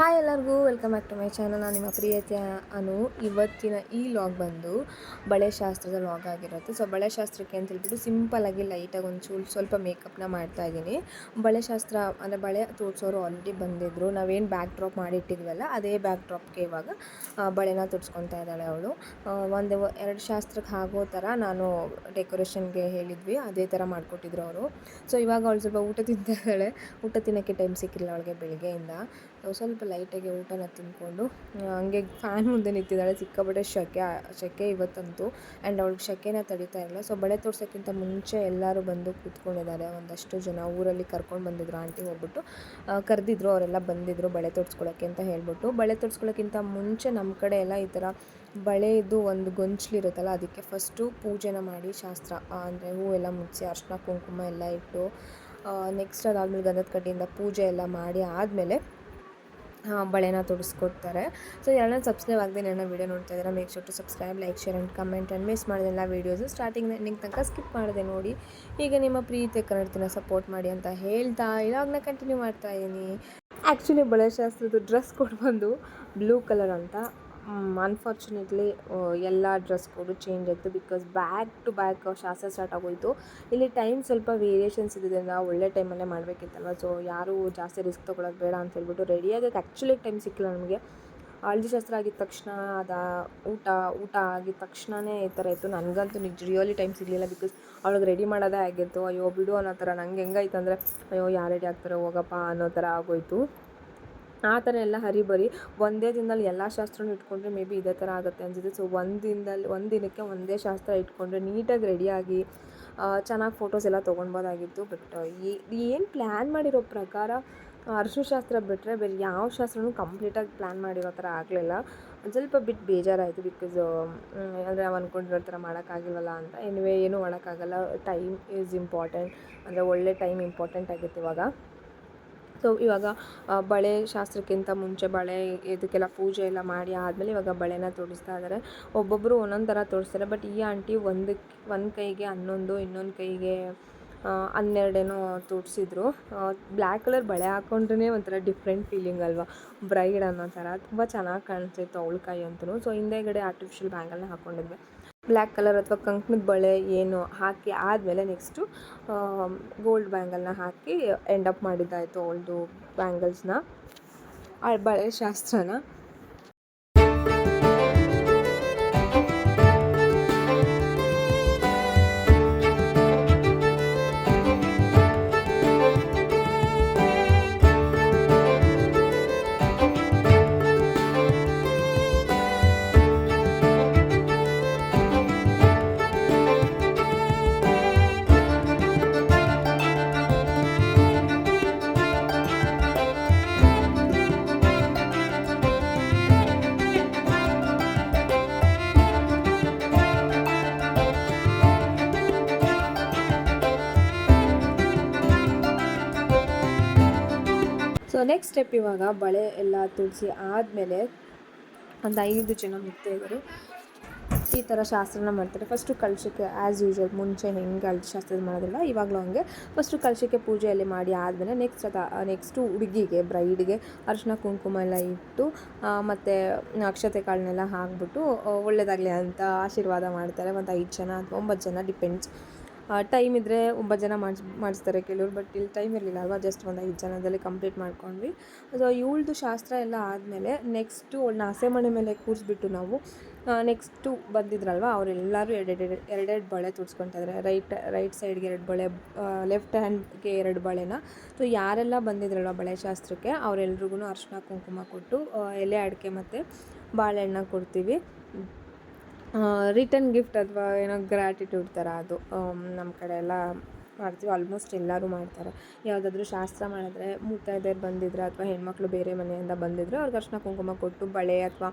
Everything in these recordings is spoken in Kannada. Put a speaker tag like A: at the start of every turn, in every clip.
A: ಹಾಯ್ ಎಲ್ಲರಿಗೂ welcome back to my channel ನಾನು ನಿಮ್ಮ ಪ್ರಿಯತೆ ಅನು. ಇವತ್ತಿನ ಈ ಲಾಗ್ ಬಂದು ಬಳೆ ಶಾಸ್ತ್ರದ ಲಾಗ್ ಆಗಿರುತ್ತೆ. ಸೊ ಬಳೆ ಶಾಸ್ತ್ರಕ್ಕೆ ಅಂತ ಹೇಳ್ಬಿಟ್ಟು ಸಿಂಪಲ್ಲಾಗಿ ಲೈಟಾಗಿ ಒಂದು ಚೂರು ಸ್ವಲ್ಪ ಮೇಕಪ್ನ ಮಾಡ್ತಾ ಇದ್ದೀನಿ. ಬಳೆ ಶಾಸ್ತ್ರ ಅಂದರೆ ಬಳೆ ತೋರಿಸೋರು ಆಲ್ರೆಡಿ ಬಂದಿದ್ದರು ನಾವೇನು ಬ್ಯಾಕ್ ಡ್ರಾಪ್ ಮಾಡಿಟ್ಟಿದ್ವಲ್ಲ, ಅದೇ ಬ್ಯಾಕ್ ಡ್ರಾಪ್ಗೆ ಇವಾಗ ಬಳೆನ ತೋರಿಸ್ಕೊತಾ ಇದ್ದಾಳೆ ಅವಳು. ಒಂದು ಎರಡು ಶಾಸ್ತ್ರಕ್ಕೆ ಆಗೋ ಥರ ನಾನು ಡೆಕೋರೇಷನ್ಗೆ ಹೇಳಿದ್ವಿ. ಅದೇ ಥರ ಮಾಡಿಕೊಟ್ಟಿದ್ರು ಅವರು. ಸೊ ಇವಾಗ ಅವಳು ಸ್ವಲ್ಪ ಊಟ ತಿಂತಾ ಊಟ ತಿನ್ನೋಕ್ಕೆ ಟೈಮ್ ಸಿಕ್ಕಿಲ್ಲ ಅವಳಿಗೆ ಬೆಳಗ್ಗೆಯಿಂದ. ಸ್ವಲ್ಪ ಲೈಟಾಗಿ ಊಟನ ತಿಂದ್ಕೊಂಡು ಆ, ಹಂಗೆ ಫ್ಯಾನ್ ಮುಂದೆ ನಿಂತಿದ್ದಾಳೆ. ಸಿಕ್ಕಾಪಟ್ಟೆ ಶೆಕೆ ಸೆಕೆ ಇವತ್ತಂತೂ. ಆ್ಯಂಡ್ ಅವ್ಳಿಗೆ ಶೆಕೆನ ತಡಿತಾ ಇಲ್ಲ. ಸೊ ಬಳೆ ತೋರ್ಸೋಕ್ಕಿಂತ ಮುಂಚೆ ಎಲ್ಲರೂ ಬಂದು ಕೂತ್ಕೊಂಡಿದ್ದಾರೆ. ಒಂದಷ್ಟು ಜನ ಊರಲ್ಲಿ ಕರ್ಕೊಂಡು ಬಂದಿದ್ರು ಆಂಟಿ ಹೋಗ್ಬಿಟ್ಟು. ಕರೆದಿದ್ರು ಅವರೆಲ್ಲ ಬಂದಿದ್ರು ಬಳೆ ತೋರಿಸ್ಕೊಳ್ಳೋಕ್ಕೆ ಅಂತ ಹೇಳ್ಬಿಟ್ಟು. ಬಳೆ ತೋರಿಸ್ಕೊಳ್ಳೋಕ್ಕಿಂತ ಮುಂಚೆ ನಮ್ಮ ಕಡೆ ಎಲ್ಲ ಈ ಥರ ಬಳೆದು ಒಂದು ಗೊಂಚಲಿರುತ್ತಲ್ಲ ಅದಕ್ಕೆ ಫಸ್ಟು ಪೂಜೆನ ಮಾಡಿ ಶಾಸ್ತ್ರ ಅಂದರೆ ಹೂವೆಲ್ಲ ಮುಚ್ಚಿ ಅರ್ಶಿನ ಕುಂಕುಮ ಎಲ್ಲ ಇಟ್ಟು ನೆಕ್ಸ್ಟ್ ಅದಾದ್ಮೇಲೆ ಗಂಧದ ಕಡ್ಡಿಯಿಂದ ಪೂಜೆ ಎಲ್ಲ ಮಾಡಿ ಆದಮೇಲೆ ಬಳೆನ ತೊಡಸ್ಕೊಡ್ತಾರೆ. ಸೊ ಯಾರನ್ನ ಸಬ್ಸ್ಕ್ರೈಬ್ ಆಗದೆ ನನ್ನ ವೀಡಿಯೋ ನೋಡ್ತಾ ಇದ್ದಾರೆ make sure to subscribe like share and comment and miss ಮಾಡಿದೆಲ್ಲ videos starting ending ತನಕ ಸ್ಕಿಪ್ ಮಾಡಿದೆ ನೋಡಿ. ಈಗ ನಿಮ್ಮ ಪ್ರೀತಿ ಕನ್ನಡತಿನ ಸಪೋರ್ಟ್ ಮಾಡಿ ಅಂತ ಹೇಳ್ತಾ ಇವಾಗನ ಕಂಟಿನ್ಯೂ ಮಾಡ್ತಾ ಇದ್ದೀನಿ. ಆ್ಯಕ್ಚುಲಿ ಬಳೆ ಶಾಸ್ತ್ರದ ಡ್ರೆಸ್ ಕೊಟ್ಟು ಬಂದು ಬ್ಲೂ ಕಲರ್ ಅಂತ. ಅನ್ಫಾರ್ಚುನೇಟ್ಲಿ ಎಲ್ಲ ಡ್ರೆಸ್ ಕೋಡು ಚೇಂಜ್ ಆಯಿತು ಬಿಕಾಸ್ ಬ್ಯಾಕ್ ಟು ಬ್ಯಾಕ್ ಶಾಸ್ತ್ರ ಸ್ಟಾರ್ಟ್ ಆಗೋಯಿತು. ಇಲ್ಲಿ ಟೈಮ್ ಸ್ವಲ್ಪ ವೇರಿಯೇಷನ್ಸ್ ಇದ್ದಿದ್ದರಿಂದ ಒಳ್ಳೆ ಟೈಮಲ್ಲೇ ಮಾಡಬೇಕಿತ್ತಲ್ವ? ಸೊ ಯಾರೂ ಜಾಸ್ತಿ ರಿಸ್ಕ್ ತೊಗೊಳೋದು ಬೇಡ ಅಂತ ಹೇಳ್ಬಿಟ್ಟು ರೆಡಿ ಆಗೋಕ್ಕೆ ಆ್ಯಕ್ಚುಲಿ ಟೈಮ್ ಸಿಕ್ಕಿಲ್ಲ ನಮಗೆ. ಹಳದಿ ಶಾಸ್ತ್ರ ಆಗಿದ ತಕ್ಷಣ, ಅದ ಊಟ ಊಟ ಆಗಿದ ತಕ್ಷಣವೇ ಈ ಥರ ಇತ್ತು. ನನಗಂತೂ ನಿಜ ರಿಯಲಿ ಟೈಮ್ ಸಿಗಲಿಲ್ಲ ಬಿಕಾಸ್ ಅವಳಿಗೆ ರೆಡಿ ಮಾಡೋದೇ ಆಗಿತ್ತು. ಅಯ್ಯೋ, ಬಿಡು ಅನ್ನೋ ಥರ ನಂಗೆ ಹೆಂಗಾಯ್ತು ಅಂದರೆ ಅಯ್ಯೋ, ಯಾರು ರೆಡಿ ಆಗ್ತಾರೆ ಹೋಗಪ್ಪ ಅನ್ನೋ ಥರ ಆಗೋಯ್ತು. ಆ ಥರ ಎಲ್ಲ ಹರಿಬರಿ. ಒಂದೇ ದಿನದಲ್ಲಿ ಎಲ್ಲ ಶಾಸ್ತ್ರನೂ ಇಟ್ಕೊಂಡ್ರೆ ಮೇ ಬಿ ಇದೇ ಥರ ಆಗುತ್ತೆ ಅನ್ಸುತ್ತೆ. ಸೊ, ಒಂದು ದಿನದಲ್ಲಿ, ಒಂದು ದಿನಕ್ಕೆ ಒಂದೇ ಶಾಸ್ತ್ರ ಇಟ್ಕೊಂಡ್ರೆ ನೀಟಾಗಿ ರೆಡಿಯಾಗಿ ಚೆನ್ನಾಗಿ ಫೋಟೋಸ್ ಎಲ್ಲ ತೊಗೊಳ್ಬೋದಾಗಿತ್ತು ಬಟ್ ಏನು ಪ್ಲ್ಯಾನ್ ಮಾಡಿರೋ ಪ್ರಕಾರ ಅರ್ಶು ಶಾಸ್ತ್ರ ಬಿಟ್ಟರೆ ಬೇರೆ ಯಾವ ಶಾಸ್ತ್ರನೂ ಕಂಪ್ಲೀಟಾಗಿ ಪ್ಲ್ಯಾನ್ ಮಾಡಿರೋ ಥರ ಆಗಲಿಲ್ಲ. ಒಂದು ಸ್ವಲ್ಪ ಬಿಟ್ಟು ಬೇಜಾರಾಯಿತು ಬಿಕಾಸ್ ಅಂದರೆ ನಾವು ಅಂದ್ಕೊಂಡಿರೋ ಥರ ಮಾಡೋಕ್ಕಾಗಿಲ್ವಲ್ಲ ಅಂತ. ಎನಿವೇ ಏನೂ ಮಾಡೋಕ್ಕಾಗಲ್ಲ. ಟೈಮ್ ಈಸ್ ಇಂಪಾರ್ಟೆಂಟ್ ಅಂದರೆ ಒಳ್ಳೆ ಟೈಮ್ ಇಂಪಾರ್ಟೆಂಟ್ ಆಗಿತ್ತು ಇವಾಗ. ಸೊ ಇವಾಗ ಬಳೆ ಶಾಸ್ತ್ರಕ್ಕಿಂತ ಮುಂಚೆ ಬಳೆ, ಇದಕ್ಕೆಲ್ಲ ಪೂಜೆ ಎಲ್ಲ ಮಾಡಿ ಆದಮೇಲೆ ಇವಾಗ ಬಳೆನ ತೊಡಿಸ್ತಾ ಇದ್ದಾರೆ ಒಬ್ಬೊಬ್ಬರು ಒಂದೊಂದು ಥರ ತೋರಿಸ್ತಾರೆ ಬಟ್ ಈ ಆಂಟಿ ಒಂದು ಒಂದು ಕೈಗೆ ಹನ್ನೊಂದು, ಇನ್ನೊಂದು ಕೈಗೆ ಹನ್ನೆರಡೇನೋ ತೋರಿಸಿದ್ರು ಬ್ಲ್ಯಾಕ್ ಕಲರ್ ಬಳೆ ಹಾಕೊಂಡ್ರೇ ಒಂಥರ ಡಿಫ್ರೆಂಟ್ ಫೀಲಿಂಗ್ ಅಲ್ವಾ? ಬ್ರೈಡ್ ಅನ್ನೋ ಥರ. ತುಂಬ ಚೆನ್ನಾಗಿ ಕಾಣಿಸ್ತಿತ್ತು ಅವಳ ಕೈ ಅಂತೂ. ಸೊ ಹಿಂದೆಗಡೆ ಆರ್ಟಿಫಿಷಿಯಲ್ ಬ್ಯಾಂಗಲ್ನ ಹಾಕ್ಕೊಂಡಿದ್ವಿ ಬ್ಲ್ಯಾಕ್ ಕಲರ್ ಅಥವಾ ಕಂಕಣದ ಬಳೆ ಏನು ಹಾಕಿ ಆದಮೇಲೆ ನೆಕ್ಸ್ಟು ಗೋಲ್ಡ್ ಬ್ಯಾಂಗಲ್ನ ಹಾಕಿ ಎಂಡ್ ಅಪ್ ಮಾಡಿದ್ದಾಯಿತು ಅವಳದು ಬ್ಯಾಂಗಲ್ಸ್ನ ಆ ಬಳೆ ಶಾಸ್ತ್ರನ. ಸೊ ನೆಕ್ಸ್ಟ್ ಸ್ಟೆಪ್ ಇವಾಗ ಬಳೆ ಎಲ್ಲ ತುಳಸಿ ಆದಮೇಲೆ ಒಂದು ಐದು ಜನ ಮುತ್ತೈದರು ಈ ಥರ ಶಾಸ್ತ್ರನ ಮಾಡ್ತಾರೆ. ಫಸ್ಟು ಕಲಶಕ್ಕೆ ಆ್ಯಸ್ ಯೂಶ್ವಲ್ ಮುಂಚೆ ಹೆಂಗೆ ಅಲ್ಲಿ ಶಾಸ್ತ್ರ ಮಾಡೋದಿಲ್ಲ, ಇವಾಗಲೂ ಹಂಗೆ. ಫಸ್ಟು ಕಲಶಕ್ಕೆ ಪೂಜೆಯಲ್ಲಿ ಮಾಡಿ ಆದಮೇಲೆ ನೆಕ್ಸ್ಟ್ ಅದ ನೆಕ್ಸ್ಟು ಹುಡುಗಿಗೆ ಬ್ರೈಡ್ಗೆ ಅರಿಶಿನ ಕುಂಕುಮ ಎಲ್ಲ ಇಟ್ಟು ಮತ್ತು ಅಕ್ಷತೆ ಕಾಳನ್ನೆಲ್ಲ ಹಾಕ್ಬಿಟ್ಟು ಒಳ್ಳೆಯದಾಗಲಿ ಅಂತ ಆಶೀರ್ವಾದ ಮಾಡ್ತಾರೆ. ಒಂದು ಐದು ಜನ ಅಥವಾ ಒಂಬತ್ತು ಜನ ಡಿಪೆಂಡ್ಸ್ ಟೈಮ್ ಇದ್ದರೆ ಒಂಬತ್ತು ಜನ ಮಾಡಿಸ್, ಮಾಡಿಸ್ತಾರೆ ಕೆಲವ್ರು ಬಟ್ ಇಲ್ಲಿ ಟೈಮ್ ಇರಲಿಲ್ಲ ಅಲ್ವಾ? ಜಸ್ಟ್ ಒಂದು ಐದು ಜನದಲ್ಲಿ ಕಂಪ್ಲೀಟ್ ಮಾಡ್ಕೊಂಡ್ವಿ. ಸೊ ಇವಳ್ದು ಶಾಸ್ತ್ರ ಎಲ್ಲ ಆದಮೇಲೆ ನೆಕ್ಸ್ಟು ಅವಳನ್ನ ಹಸೆಮಣೆ ಮೇಲೆ ಕೂರಿಸ್ಬಿಟ್ಟು ನಾವು ನೆಕ್ಸ್ಟು ಬಂದಿದ್ರಲ್ವ? ಅವರೆಲ್ಲರೂ ಎರಡೆರಡು ಎರಡೆರಡು ಬಳೆ ಇದ್ದಾರೆ ರೈಟ್ ರೈಟ್ ಸೈಡ್ಗೆ ಎರಡು ಬಳೆ ಲೆಫ್ಟ್ ಹ್ಯಾಂಡ್ಗೆ ಎರಡು ಬಳೆನ. ಸೊ ಯಾರೆಲ್ಲ ಬಂದಿದ್ರಲ್ವ ಬಳೆ ಶಾಸ್ತ್ರಕ್ಕೆ? ಅವರೆಲ್ರಿಗೂ ಅರಿಶಿನ ಕುಂಕುಮ ಕೊಟ್ಟು ಎಲೆ ಅಡಿಕೆ ಮತ್ತು ಬಾಳೆಹಣ್ಣ ಕೊಡ್ತೀವಿ. ರಿಟರ್ನ್ ಗಿಫ್ಟ್ ಅಥವಾ ಏನೋ ಗ್ರ್ಯಾಟಿಟ್ಯೂಡ್ ಥರ ಅದು ನಮ್ಮ ಕಡೆ ಎಲ್ಲ ಮಾಡ್ತೀವಿ ಆಲ್ಮೋಸ್ಟ್ ಎಲ್ಲರೂ ಮಾಡ್ತಾರೆ. ಯಾವುದಾದ್ರೂ ಶಾಸ್ತ್ರ ಮಾಡಿದ್ರೆ ಮುತ್ತೈದೆಯರು ಬಂದಿದ್ರೆ ಅಥವಾ ಹೆಣ್ಮಕ್ಳು ಬೇರೆ ಮನೆಯಿಂದ ಬಂದಿದ್ರೆ ಅವ್ರಿಗೆ ಅರ್ಶಿನ ಕುಂಕುಮ ಕೊಟ್ಟು ಬಳೆ ಅಥವಾ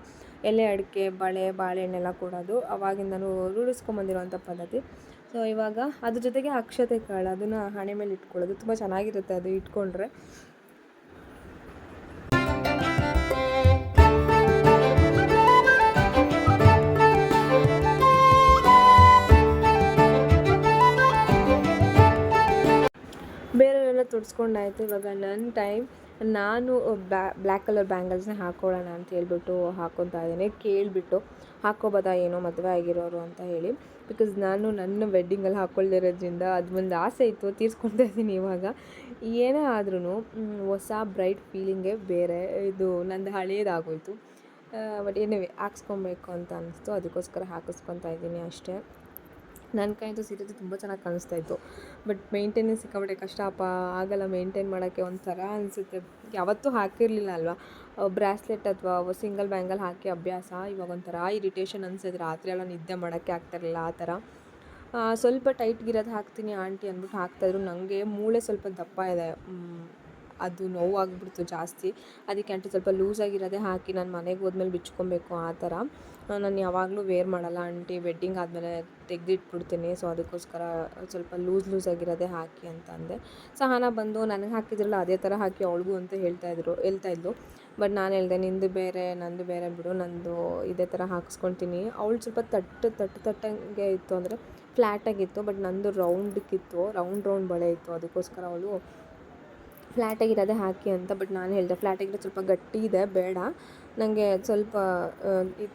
A: ಎಲೆ ಅಡಿಕೆ, ಬಳೆ, ಬಾಳೆಹಣ್ಣೆಲ್ಲ ಕೊಡೋದು, ಅವಾಗಿಂದನೂ ರೂಢಿಸ್ಕೊಂಬಂದಿರೋವಂಥ ಪದ್ಧತಿ. ಸೊ ಇವಾಗ ಅದ್ರ ಜೊತೆಗೆ ಅಕ್ಷತೆ ಕಾಳು, ಅದನ್ನು ಹಣೆ ಮೇಲೆ ಇಟ್ಕೊಳ್ಳೋದು ತುಂಬ ಚೆನ್ನಾಗಿರುತ್ತೆ ಅದು ಇಟ್ಕೊಂಡ್ರೆ. ತುಡ್ಸ್ಕೊಂಡಾಯ್ತು ಇವಾಗ ನನ್ನ ಟೈಮ್. ನಾನು ಬ್ಯಾ ಬ್ಲ್ಯಾಕ್ ಕಲರ್ ಬ್ಯಾಂಗಲ್ಸ್ನ ಹಾಕ್ಕೊಳ್ಳೋಣ ಅಂತ ಹೇಳ್ಬಿಟ್ಟು ಹಾಕ್ಕೊತಾ ಇದ್ದೀನಿ. ಕೇಳಿಬಿಟ್ಟು ಹಾಕ್ಕೊಬೋದಾ ಏನೋ ಮದುವೆ ಆಗಿರೋರು ಅಂತ ಹೇಳಿ. ಬಿಕಾಸ್ ನಾನು ನನ್ನ ವೆಡ್ಡಿಂಗಲ್ಲಿ ಹಾಕ್ಕೊಳ್ದಿರೋದ್ರಿಂದ ಅದು ಒಂದು ಆಸೆ ಇತ್ತು ತೀರ್ಸ್ಕೊತಾ ಇದ್ದೀನಿ ಇವಾಗ. ಏನೇ ಆದ್ರೂ ಹೊಸ ಬ್ರೈಟ್ ಫೀಲಿಂಗೇ ಬೇರೆ. ಇದು ನಂದು ಹಳೆಯದಾಗೋಯ್ತು ಬಟ್ ಏನೇ ಹಾಕ್ಸ್ಕೊಬೇಕು ಅಂತ ಅನಿಸ್ತು. ಅದಕ್ಕೋಸ್ಕರ ಹಾಕಿಸ್ಕೊತಾ ಇದ್ದೀನಿ ಅಷ್ಟೇ. ನನ್ನ ಕೈಯಂತೂ ಸೀರೆ ತುಂಬ ಚೆನ್ನಾಗಿ ಕಾಣಿಸ್ತಾ ಇತ್ತು. ಬಟ್ ಮೇಂಟೆನೆನ್ಸ್ ಕಷ್ಟ, ಅಪ್ಪ ಆಗಲ್ಲ ಮೇಂಟೈನ್ ಮಾಡೋಕ್ಕೆ ಒಂಥರ ಅನಿಸುತ್ತೆ. ಯಾವತ್ತೂ ಹಾಕಿರಲಿಲ್ಲ ಅಲ್ವಾ? ಬ್ರಾಸ್ಲೆಟ್ ಅಥವಾ ಸಿಂಗಲ್ ಬ್ಯಾಂಗಲ್ ಹಾಕಿ ಅಭ್ಯಾಸ, ಇವಾಗ ಒಂಥರ ಇರಿಟೇಷನ್ ಅನಿಸಿದ್ರೆ ರಾತ್ರಿ ಎಲ್ಲ ನಿದ್ದೆ ಮಾಡೋಕ್ಕೆ ಆಗ್ತಿರಲಿಲ್ಲ ಆ ಥರ. ಸ್ವಲ್ಪ ಟೈಟ್ಗಿರೋದು ಹಾಕ್ತೀನಿ ಆಂಟಿ ಅಂದ್ಬಿಟ್ಟು ಹಾಕ್ತಾಯಿದ್ರು ನನಗೆ ಮೂಳೆ ಸ್ವಲ್ಪ ದಪ್ಪ ಇದೆ. ಅದು ಅದು ನೋವಾಗ್ಬಿಡ್ತು ಜಾಸ್ತಿ. ಅದಕ್ಕೆ ಆಂಟಿ ಸ್ವಲ್ಪ ಲೂಸಾಗಿರೋದೇ ಹಾಕಿ ನಾನು ಮನೆಗೆ ಹೋದ್ಮೇಲೆ ಬಿಚ್ಕೊಬೇಕು ಆ ಥರ. ನಾನು ಯಾವಾಗಲೂ ವೇರ್ ಮಾಡಲ್ಲ. ಆಂಟಿ ವೆಡ್ಡಿಂಗ್ ಆದಮೇಲೆ ತೆಗೆದಿಟ್ಬಿಡ್ತೀನಿ. ಸೊ ಅದಕ್ಕೋಸ್ಕರ ಸ್ವಲ್ಪ ಲೂಸ್ ಲೂಸ್ ಆಗಿರೋದೇ ಹಾಕಿ ಅಂತ ಅಂದೆ. ಸಹನ ಬಂದು ನನಗೆ ಹಾಕಿದ್ರಲ್ಲ, ಅದೇ ಥರ ಹಾಕಿ ಅವಳಿಗೂ ಅಂತ ಹೇಳ್ತಾ ಇದ್ರು, ಹೇಳ್ತಾ ಇದ್ಲು. ಬಟ್ ನಾನು ಹೇಳಿದೆ, ನಿಂದು ಬೇರೆ, ನಂದು ಬೇರೆ ಬಿಡು. ನಂದು ಇದೇ ಥರ ಹಾಕ್ಸ್ಕೊತೀನಿ. ಅವಳು ಸ್ವಲ್ಪ ತಟ್ಟು ತಟ್ಟು, ತಟ್ಟಂಗೆ ಇತ್ತು ಅಂದರೆ ಫ್ಲ್ಯಾಟಾಗಿತ್ತು ಬಟ್ ನಂದು ರೌಂಡಕ್ಕಿತ್ತು ರೌಂಡ್ ರೌಂಡ್ ಬಳೆ ಇತ್ತು. ಅದಕ್ಕೋಸ್ಕರ ಅವಳು ಫ್ಲ್ಯಾಟಾಗಿರೋದೇ ಹಾಕಿ ಅಂತ, ಬಟ್ ನಾನು ಹೇಳಿದೆ ಫ್ಲ್ಯಾಟಾಗಿರೋದು ಸ್ವಲ್ಪ ಗಟ್ಟಿ ಇದೆ, ಬೇಡ. ನನಗೆ ಸ್ವಲ್ಪ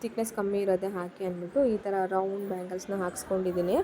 A: ತಿಕ್ನೆಸ್ ಕಮ್ಮಿ ಇರೋದೇ ಹಾಕಿ ಅಂದ್ಬಿಟ್ಟು ಈ ಥರ ರೌಂಡ್ ಬ್ಯಾಂಗಲ್ಸ್ನ ಹಾಕ್ಸ್ಕೊಂಡಿದ್ದೀನಿ.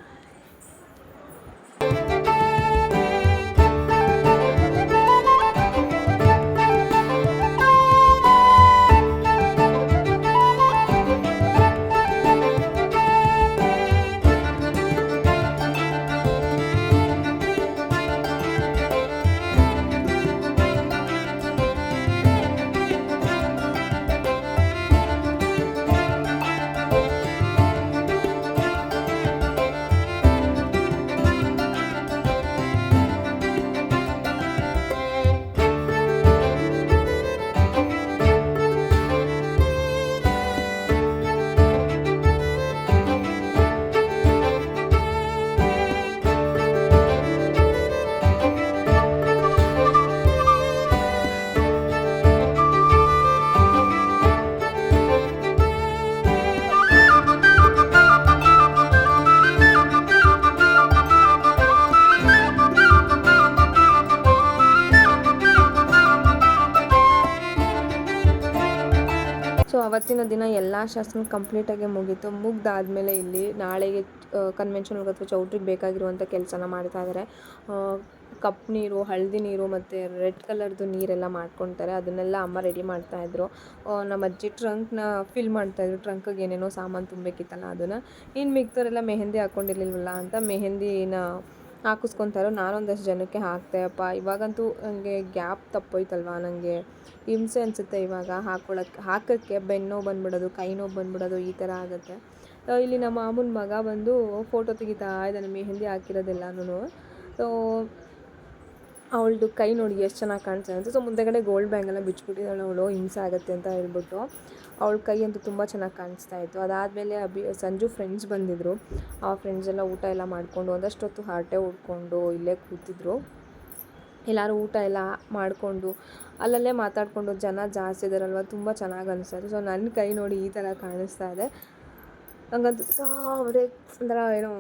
A: ದಿನ ಎಲ್ಲ ಶಾಸ್ತ್ರ ಕಂಪ್ಲೀಟಾಗಿ ಮುಗೀತು. ಮುಗ್ದಾದ್ಮೇಲೆ ಇಲ್ಲಿ ನಾಳೆಗೆ ಕನ್ವೆನ್ಷನ್ ಅಥವಾ ಚೌಟ್ರಿಗೆ ಬೇಕಾಗಿರುವಂಥ ಕೆಲಸನ ಮಾಡ್ತಾ ಇದ್ದಾರೆ ಕಪ್ ನೀರು, ಹಳದಿ ನೀರು ಮತ್ತು ರೆಡ್ ಕಲರ್ದು ನೀರೆಲ್ಲ ಮಾಡ್ಕೊತಾರೆ. ಅದನ್ನೆಲ್ಲ ಅಮ್ಮ ರೆಡಿ ಮಾಡ್ತಾಯಿದ್ರು ನಮ್ಮ ಅಜ್ಜಿ ಟ್ರಂಕ್ನ ಫಿಲ್ ಮಾಡ್ತಾಯಿದ್ರು ಟ್ರಂಕಿಗೆ ಏನೇನೋ ಸಾಮಾನು ತುಂಬಬೇಕಿತ್ತಲ್ಲ ಅದನ್ನು. ಇನ್ನು ಮಿಕ್ತವರೆಲ್ಲ ಮೆಹೆಂದಿ ಹಾಕ್ಕೊಂಡಿರ್ಲಿಲ್ವಲ್ಲ ಅಂತ ಮೆಹಂದಿನ ಹಾಕಿಸ್ಕೊತಾರೋ, ನಾನೊಂದಷ್ಟು ಜನಕ್ಕೆ ಹಾಕ್ತೆಯಪ್ಪ ಇವಾಗಂತೂ ನನಗೆ ಗ್ಯಾಪ್ ತಪ್ಪೋಯ್ತಲ್ವ ನನಗೆ ಹಿಂಸೆ ಅನಿಸುತ್ತೆ ಇವಾಗ ಹಾಕೊಳಕ್ಕೆ ಹಾಕೋಕ್ಕೆ ಬೆನ್ನು ಬಂದ್ಬಿಡೋದು, ಕೈ ನೋವು ಬಂದ್ಬಿಡೋದು ಈ ಥರ ಆಗುತ್ತೆ. ಇಲ್ಲಿ ನಮ್ಮ ಮಾಮೂನ ಮಗ ಬಂದು ಫೋಟೋ ತೆಗಿತಾ ಇದ್ದಾನೆ, ಮೆಹಂದಿ ಹಾಕಿರೋದೆಲ್ಲನೂ ಸೊ ಅವಳದು ಕೈ ನೋಡಿ ಎಷ್ಟು ಚೆನ್ನಾಗಿ ಕಾಣಿಸ್ತಾ ಅಂತ ಸೊ ಮುಂದೆಗಡೆ ಗೋಲ್ಡ್ ಬ್ಯಾಂಗೆಲ್ಲ ಬಿಚ್ಚಿಬಿಟ್ಟಿದ್ದಾಳೆ ಅವಳು, ಹಿಂಸೆ ಆಗುತ್ತೆ ಅಂತ ಹೇಳ್ಬಿಟ್ಟು ಅವಳ ಕೈ ಅಂತೂ ತುಂಬ ಚೆನ್ನಾಗಿ ಕಾಣಿಸ್ತಾ ಇತ್ತು. ಅದಾದಮೇಲೆ ಅಭಿ, ಸಂಜು ಫ್ರೆಂಡ್ಸ್ ಬಂದಿದ್ದರು ಆ ಫ್ರೆಂಡ್ಸ್ ಎಲ್ಲ ಊಟ ಎಲ್ಲ ಮಾಡಿಕೊಂಡು ಒಂದಷ್ಟು ಹೊತ್ತು ಹರಟೆ ಉಟ್ಕೊಂಡು ಇಲ್ಲೇ ಕೂತಿದ್ರು. ಎಲ್ಲರೂ ಊಟ ಎಲ್ಲ ಮಾಡಿಕೊಂಡು ಅಲ್ಲಲ್ಲೇ ಮಾತಾಡಿಕೊಂಡು ಜನ ಜಾಸ್ತಿ ಇದ್ದಾರಲ್ವ ತುಂಬ ಚೆನ್ನಾಗಿ ಅನಿಸ್ತಾ ಸೊ ನನ್ನ ಕೈ ನೋಡಿ ಈ ಥರ ಕಾಣಿಸ್ತಾ ಇದೆ. ನಂಗಂತೂ ಅವರೇ, ಒಂಥರ ಏನೋ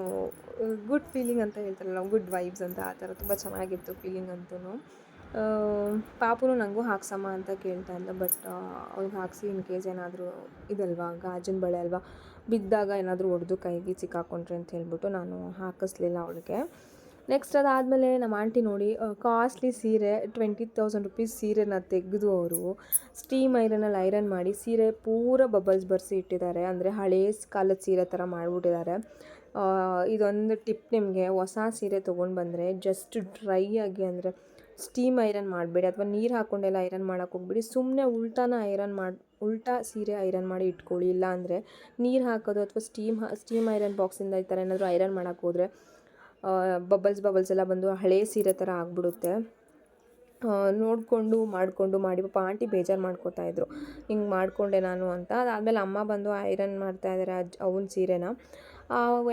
A: ಗುಡ್ ಫೀಲಿಂಗ್ ಅಂತ ಹೇಳ್ತಾರಲ್ಲ ಗುಡ್ ವೈಬ್ಸ್ ಅಂತ, ಆ ಥರ ತುಂಬ ಚೆನ್ನಾಗಿತ್ತು ಫೀಲಿಂಗ್ ಅಂತೂ ಪಾಪುನು ನನಗೂ ಹಾಕ್ಸಮ್ಮ ಅಂತ ಕೇಳ್ತಾ ಇದ್ದ ಬಟ್ ಅವ್ನಿಗೆ ಹಾಕ್ಸಿ ಇನ್ ಕೇಸ್ ಏನಾದರೂ ಇದಲ್ವಾ, ಗಾಜಿನ ಬಳೆ ಅಲ್ವಾ, ಬಿದ್ದಾಗ ಏನಾದರೂ ಒಡೆದು ಕೈಗೆ ಸಿಕ್ಕಾಕೊಂಡ್ರೆ ಅಂತ ಹೇಳ್ಬಿಟ್ಟು ನಾನು ಹಾಕಿಸ್ಲಿಲ್ಲ ಅವಳಿಗೆ. ನೆಕ್ಸ್ಟ್ ಅದಾದಮೇಲೆ ನಮ್ಮ ಆಂಟಿ ನೋಡಿ ಕಾಸ್ಟ್ಲಿ ಸೀರೆ ಟ್ವೆಂಟಿ ತೌಸಂಡ್ ರುಪೀಸ್ ಸೀರೆನ ತೆಗೆದು ಅವರು ಸ್ಟೀಮ್ ಐರನಲ್ಲಿ ಐರನ್ ಮಾಡಿ ಸೀರೆ ಪೂರ ಬಬಲ್ಸ್ ಬರೆಸಿ ಇಟ್ಟಿದ್ದಾರೆ. ಅಂದರೆ ಹಳೇ ಕಾಲದ ಸೀರೆ ಥರ ಮಾಡಿಬಿಟ್ಟಿದ್ದಾರೆ. ಇದೊಂದು ಟಿಪ್ ನಿಮಗೆ. ಹೊಸ ಸೀರೆ ತೊಗೊಂಡು ಬಂದರೆ ಜಸ್ಟ್ ಡ್ರೈ ಆಗಿ ಅಂದರೆ ಸ್ಟೀಮ್ ಐರನ್ ಮಾಡಬೇಡಿ. ಅಥವಾ ನೀರು ಹಾಕ್ಕೊಂಡೆಲ್ಲ ಐರನ್ ಮಾಡೋಕೆ ಹೋಗ್ಬೇಡಿ. ಸುಮ್ಮನೆ ಉಲ್ಟಾನ ಐರನ್ ಮಾಡಿ, ಉಲ್ಟಾ ಸೀರೆ ಐರನ್ ಮಾಡಿ ಇಟ್ಕೊಳ್ಳಿ. ಇಲ್ಲ ಅಂದರೆ ನೀರು ಹಾಕೋದು ಅಥವಾ ಸ್ಟೀಮ್ ಸ್ಟೀಮ್ ಐರನ್ ಬಾಕ್ಸಿಂದ ಈ ಥರ ಏನಾದರೂ ಐರನ್ ಮಾಡೋಕ್ಕೆ ಹೋದರೆ ಬಬಲ್ಸ್ ಬಬಲ್ಸ್ ಎಲ್ಲ ಬಂದು ಹಳೆ ಸೀರೆ ಥರ ಆಗಿಬಿಡುತ್ತೆ. ನೋಡಿಕೊಂಡು, ಮಾಡಿಕೊಂಡು, ಮಾಡಿ, ಪಾಪ ಆಂಟಿ ಬೇಜಾರು ಮಾಡ್ಕೋತಾ ಇದ್ರು. ಹಿಂಗೆ ಮಾಡಿಕೊಂಡೆ ನಾನು ಅಂತ. ಅದಾದಮೇಲೆ ಅಮ್ಮ ಬಂದು ಐರನ್ ಮಾಡ್ತಾ ಇದ್ದಾರೆ ಅಜ್ಜ ಅವನ ಸೀರೆನ.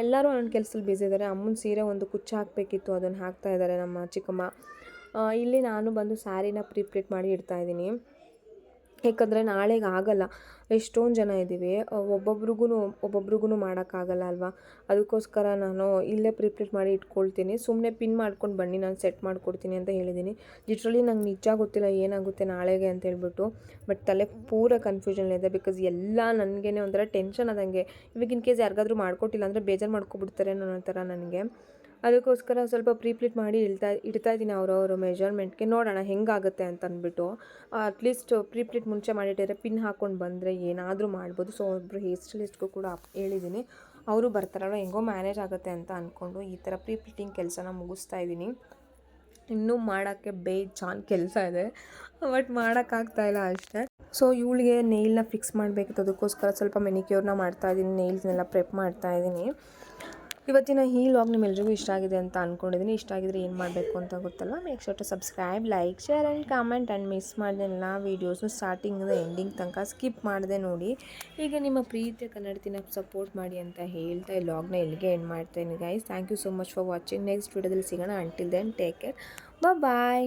A: ಎಲ್ಲರೂ ನನ್ನ ಕೆಲಸದಲ್ಲಿ ಬ್ಯುಸಿ ಇದ್ದಾರೆ ಅಮ್ಮನ ಸೀರೆ ಒಂದು ಕುಚ್ಚು ಹಾಕಬೇಕಿತ್ತು ಅದನ್ನು ಹಾಕ್ತಾ ಇದ್ದಾರೆ ನಮ್ಮ ಚಿಕ್ಕಮ್ಮ. ಇಲ್ಲಿ ನಾನು ಬಂದು ಸ್ಯಾರಿನ ಪ್ರಿಪ್ರೇಟ್ ಮಾಡಿ ಇಡ್ತಾ ಯಾಕಂದರೆ ನಾಳೆಗೆ ಆಗಲ್ಲ. ಎಷ್ಟೊಂದು ಜನ ಇದ್ದೀವಿ. ಒಬ್ಬೊಬ್ರಿಗೂ ಒಬ್ಬೊಬ್ರಿಗೂ ಮಾಡೋಕ್ಕಾಗಲ್ಲ ಅಲ್ವಾ? ಅದಕ್ಕೋಸ್ಕರ ನಾನು ಇಲ್ಲೇ ಪ್ರಿಪ್ರೇಟ್ ಮಾಡಿ ಇಟ್ಕೊಳ್ತೀನಿ. ಸುಮ್ಮನೆ ಪಿನ್ ಮಾಡ್ಕೊಂಡು ಬನ್ನಿ, ನಾನು ಸೆಟ್ ಮಾಡಿಕೊಡ್ತೀನಿ ಅಂತ ಹೇಳಿದ್ದೀನಿ ಲಿಟ್ರಲಿ ನಂಗೆ ನಿಜ ಗೊತ್ತಿಲ್ಲ ಏನಾಗುತ್ತೆ ನಾಳೆಗೆ ಅಂತ ಹೇಳ್ಬಿಟ್ಟು. ಬಟ್ ತಲೆ ಪೂರ ಕನ್ಫ್ಯೂಷನ್ ಇದೆ ಬಿಕಾಸ್ ಎಲ್ಲ ನನಗೇನೆ ಒಂಥರ ಟೆನ್ಷನ್ ಆದಂಗೆ. ಇವಾಗ ಇನ್ ಕೇಸ್ ಯಾರಿಗಾದ್ರೂ ಮಾಡಿಕೊಟ್ಟಿಲ್ಲ ಅಂದರೆ ಬೇಜಾರು ಮಾಡ್ಕೊಬಿಡ್ತಾರೆ ಅನ್ನೋ ಥರ ನನಗೆ. ಅದಕ್ಕೋಸ್ಕರ ಸ್ವಲ್ಪ ಪ್ರೀಪ್ಲೀಟ್ ಮಾಡಿ ಇಳ್ತಾ ಇಡ್ತಾ ಇದ್ದೀನಿ ಅವರವ್ರ ಮೆಜರ್ಮೆಂಟ್ಗೆ. ನೋಡೋಣ ಹೆಂಗಾಗುತ್ತೆ ಅಂತ ಅಂದ್ಬಿಟ್ಟು ಅಟ್ಲೀಸ್ಟ್ ಪ್ರೀಪ್ಲೀಟ್ ಮುಂಚೆ ಮಾಡಿಟ್ಟಿದ್ರೆ ಪಿನ್ ಹಾಕ್ಕೊಂಡು ಬಂದರೆ ಏನಾದರೂ ಮಾಡ್ಬೋದು. ಸೊ ಒಬ್ಬರು ಹೇರ್ ಸ್ಟೈಲಿಸ್ಟ್ಗೂ ಕೂಡ ಹೇಳಿದ್ದೀನಿ. ಅವರು ಬರ್ತಾರಲ್ಲ, ಹೆಂಗೋ ಮ್ಯಾನೇಜ್ ಆಗುತ್ತೆ ಅಂತ ಅಂದ್ಕೊಂಡು ಈ ಥರ ಪ್ರೀಪ್ಲೀಟಿಂಗ್ ಕೆಲಸನ ಮುಗಿಸ್ತಾ ಇದ್ದೀನಿ. ಇನ್ನೂ ಮಾಡೋಕ್ಕೆ ಬೇಜಾನ್ ಕೆಲಸ ಇದೆ, ಬಟ್ ಮಾಡೋಕ್ಕಾಗ್ತಾ ಇಲ್ಲ ಅಷ್ಟೇ. ಸೊ ಇವಳಿಗೆ ನೈಲ್ನ ಫಿಕ್ಸ್ ಮಾಡಬೇಕಿತ್ತು. ಅದಕ್ಕೋಸ್ಕರ ಸ್ವಲ್ಪ ಮೆನಿಕ್ಯೂರ್ನ ಮಾಡ್ತಾ ಇದ್ದೀನಿ ನೇಲ್ಸ್ನೆಲ್ಲ ಪ್ರೆಪ್ ಮಾಡ್ತಾ ಇದ್ದೀನಿ. ಇವತ್ತಿನ ಈ ಲಾಗ್ ನಿಮ್ಮೆಲ್ರಿಗೂ ಇಷ್ಟ ಆಗಿದೆ ಅಂತ ಅಂದ್ಕೊಂಡಿದ್ದೀನಿ ಇಷ್ಟ ಆಗಿದ್ರೆ ಏನು ಮಾಡಬೇಕು ಅಂತ ಗೊತ್ತಲ್ಲ? Make sure to subscribe like share and comment and miss ಮಾಡಿದೆ ಎಲ್ಲ ವೀಡಿಯೋಸ್ನು ಸ್ಟಾರ್ಟಿಂಗಿಂದ ಎಂಡಿಂಗ್ ತನಕ ಸ್ಕಿಪ್ ಮಾಡಿದೆ ನೋಡಿ. ಈಗ ನಿಮ್ಮ ಪ್ರೀತಿಯ ಕನ್ನಡತಿನ ಸಪೋರ್ಟ್ ಮಾಡಿ ಅಂತ ಹೇಳ್ತಾ ಈ ಲಾಗ್ನ ಇಲ್ಲಿಗೆ ಎಂಡ್ ಮಾಡ್ತೇನೆ guys thank you so much for watching next ವೀಡಿಯೋದಲ್ಲಿ ಸಿಗೋಣ. Until then take care bye